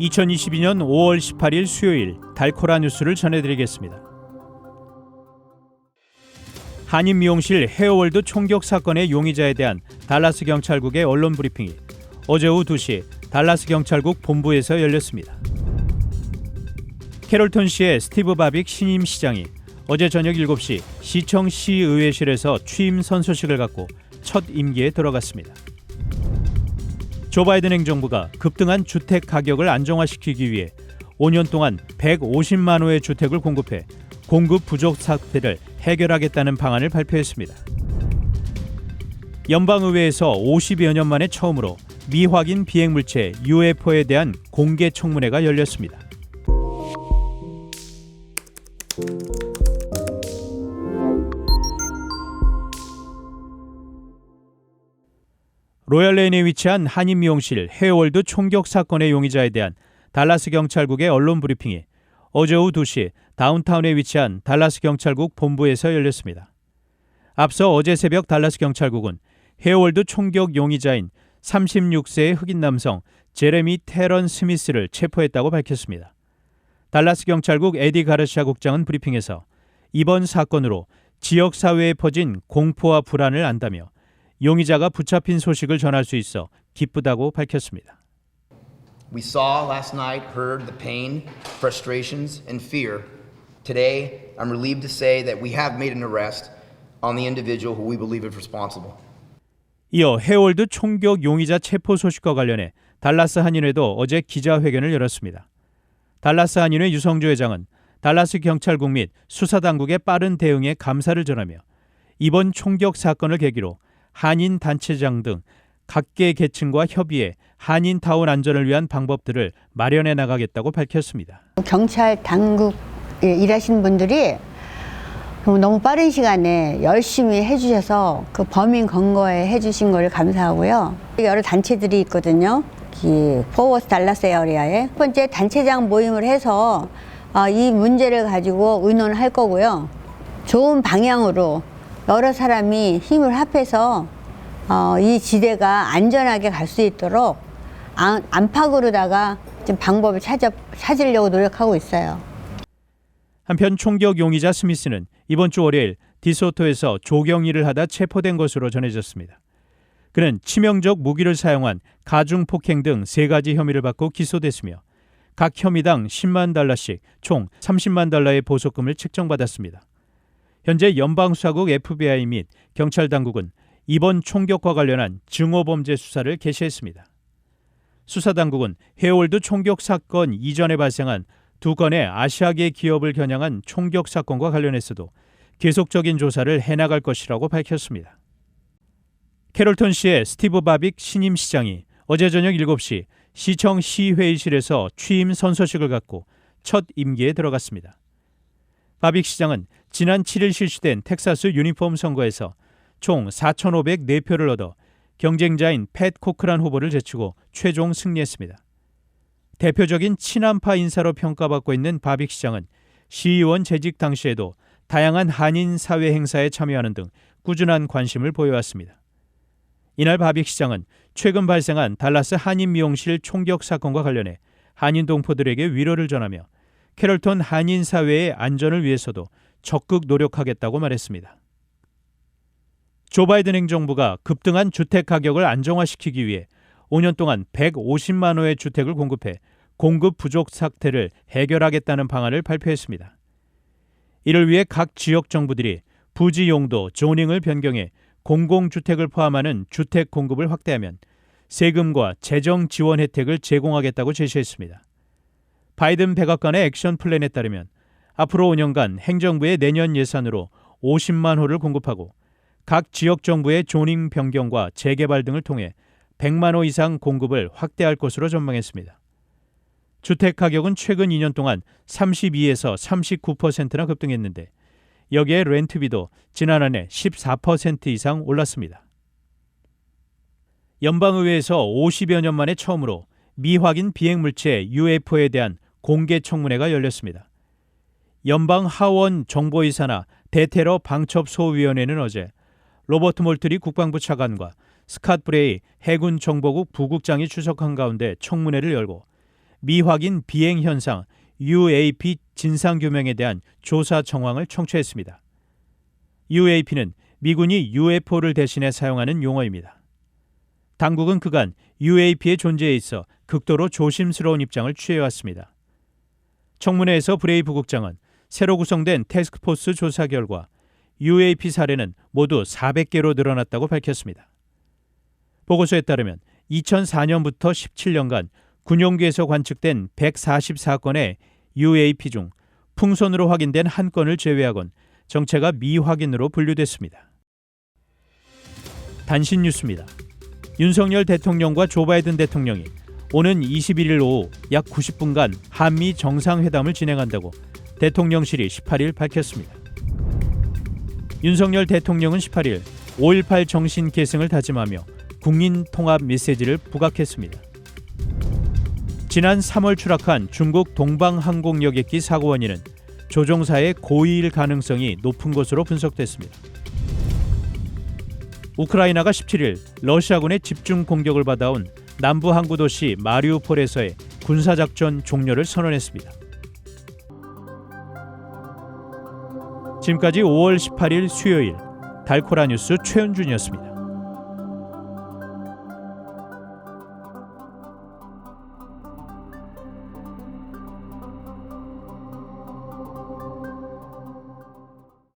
2022년 5월 18일 수요일 달코라 뉴스를 전해드리겠습니다. 한인 미용실 헤어월드 총격 사건의 용의자에 대한 달라스 경찰국의 언론 브리핑이 어제 오후 2시 달라스 경찰국 본부에서 열렸습니다. 캐롤턴 시의 스티브 바빅 신임 시장이 어제 저녁 7시 시청 시의회실에서 취임 선서식을 갖고 첫 임기에 들어갔습니다. 조 바이든 행정부가 급등한 주택 가격을 안정화시키기 위해 5년 동안 150만 호의 주택을 공급해 공급 부족 사태를 해결하겠다는 방안을 발표했습니다. 연방의회에서 50여 년 만에 처음으로 미확인 비행물체 UFO에 대한 공개 청문회가 열렸습니다. 로얄레인에 위치한 한인 미용실 헤어월드 총격 사건의 용의자에 대한 달라스 경찰국의 언론 브리핑이 어제 오후 2시 다운타운에 위치한 달라스 경찰국 본부에서 열렸습니다. 앞서 어제 새벽 달라스 경찰국은 헤어월드 총격 용의자인 36세의 흑인 남성 제레미 테런 스미스를 체포했다고 밝혔습니다. 달라스 경찰국 에디 가르시아 국장은 브리핑에서 이번 사건으로 지역 사회에 퍼진 공포와 불안을 안다며 용의자가 붙잡힌 소식을 전할 수 있어 기쁘다고 밝혔습니다. We saw last night, heard the pain, frustrations, and fear. Today, I'm relieved to say that we have made an arrest on the individual who we believe is responsible. 이어 해월드 총격 용의자 체포 소식과 관련해 달라스 한인회도 어제 기자회견을 열었습니다. 달라스 한인회 유성조 회장은 달라스 경찰국 및 수사당국의 빠른 대응에 감사를 전하며 이번 총격 사건을 계기로 한인 단체장 등 각계 계층과 협의해 한인타운 안전을 위한 방법들을 마련해 나가겠다고 밝혔습니다. 경찰 당국에 일하시는 분들이 너무 빠른 시간에 열심히 해주셔서 그 범인 검거에 해주신 걸 감사하고요. 여러 단체들이 있거든요. 이 포워스 달라스 에어리아에 첫 번째 단체장 모임을 해서 아, 이 문제를 가지고 의논을 할 거고요. 좋은 방향으로 여러 사람이 힘을 합해서 어, 이 지대가 안전하게 갈 수 있도록 안, 안팎으로다가 좀 방법을 찾아, 찾으려고 노력하고 있어요. 한편 총격 용의자 스미스는 이번 주 월요일 디소토에서 조경 일을 하다 체포된 것으로 전해졌습니다. 그는 치명적 무기를 사용한 가중 폭행 등 세 가지 혐의를 받고 기소됐으며 각 혐의당 10만 달러씩 총 30만 달러의 보석금을 책정받았습니다. 현재 연방수사국 FBI 및 경찰 당국은 이번 총격과 관련한 증오범죄 수사를 개시했습니다. 수사 당국은 헤월드 총격 사건 이전에 발생한 두 건의 아시아계 기업을 겨냥한 총격 사건과 관련해서도 계속적인 조사를 해나갈 것이라고 밝혔습니다. 캐롤턴 시의 스티브 바빅 신임 시장이 어제 저녁 7시 시청 시회의실에서 취임 선서식을 갖고 첫 임기에 들어갔습니다. 바빅 시장은 지난 7일 실시된 텍사스 유니폼 선거에서 총 4,504표를 얻어 경쟁자인 팻 코크란 후보를 제치고 최종 승리했습니다. 대표적인 친한파 인사로 평가받고 있는 바빅 시장은 시의원 재직 당시에도 다양한 한인 사회 행사에 참여하는 등 꾸준한 관심을 보여왔습니다. 이날 바빅 시장은 최근 발생한 달라스 한인 미용실 총격 사건과 관련해 한인 동포들에게 위로를 전하며 캐럴턴 한인 사회의 안전을 위해서도 적극 노력하겠다고 말했습니다. 조 바이든 행정부가 급등한 주택 가격을 안정화시키기 위해 5년 동안 150만 호의 주택을 공급해 공급 부족 사태를 해결하겠다는 방안을 발표했습니다. 이를 위해 각 지역 정부들이 부지 용도 조닝을 변경해 공공주택을 포함하는 주택 공급을 확대하면 세금과 재정 지원 혜택을 제공하겠다고 제시했습니다. 바이든 백악관의 액션 플랜에 따르면 앞으로 5년간 행정부의 내년 예산으로 50만 호를 공급하고 각 지역 정부의 조닝 변경과 재개발 등을 통해 100만 호 이상 공급을 확대할 것으로 전망했습니다. 주택 가격은 최근 2년 동안 32에서 39%나 급등했는데 여기에 렌트비도 지난해 14% 이상 올랐습니다. 연방의회에서 50여 년 만에 처음으로 미확인 비행물체 UFO에 대한 공개 청문회가 열렸습니다. 연방 하원 정보이사나 대테러 방첩 소위원회는 어제 로버트 몰트리 국방부 차관과 스캇 브레이 해군 정보국 부국장이 출석한 가운데 청문회를 열고 미확인 비행 현상 UAP 진상 규명에 대한 조사 정황을 청취했습니다. UAP는 미군이 UFO를 대신해 사용하는 용어입니다. 당국은 그간 UAP의 존재에 있어 극도로 조심스러운 입장을 취해왔습니다. 청문회에서 브레이 부국장은 새로 구성된 태스크포스 조사 결과 UAP 사례는 모두 400개로 늘어났다고 밝혔습니다. 보고서에 따르면 2004년부터 17년간 군용기에서 관측된 144건의 UAP 중 풍선으로 확인된 한 건을 제외하곤 정체가 미확인으로 분류됐습니다. 단신 뉴스입니다. 윤석열 대통령과 조 바이든 대통령이 오는 21일 오후 약 90분간 한미 정상회담을 진행한다고 대통령실이 18일 밝혔습니다. 윤석열 대통령은 18일 5.18 정신 계승을 다짐하며 국민 통합 메시지를 부각했습니다. 지난 3월 추락한 중국 동방항공 여객기 사고 원인은 조종사의 고의일 가능성이 높은 것으로 분석됐습니다. 우크라이나가 17일 러시아군의 집중 공격을 받아온 남부 항구 도시 마리우폴에서의 군사작전 종료를 선언했습니다. 지금까지 5월 18일 수요일 달코라 뉴스 최현준이었습니다.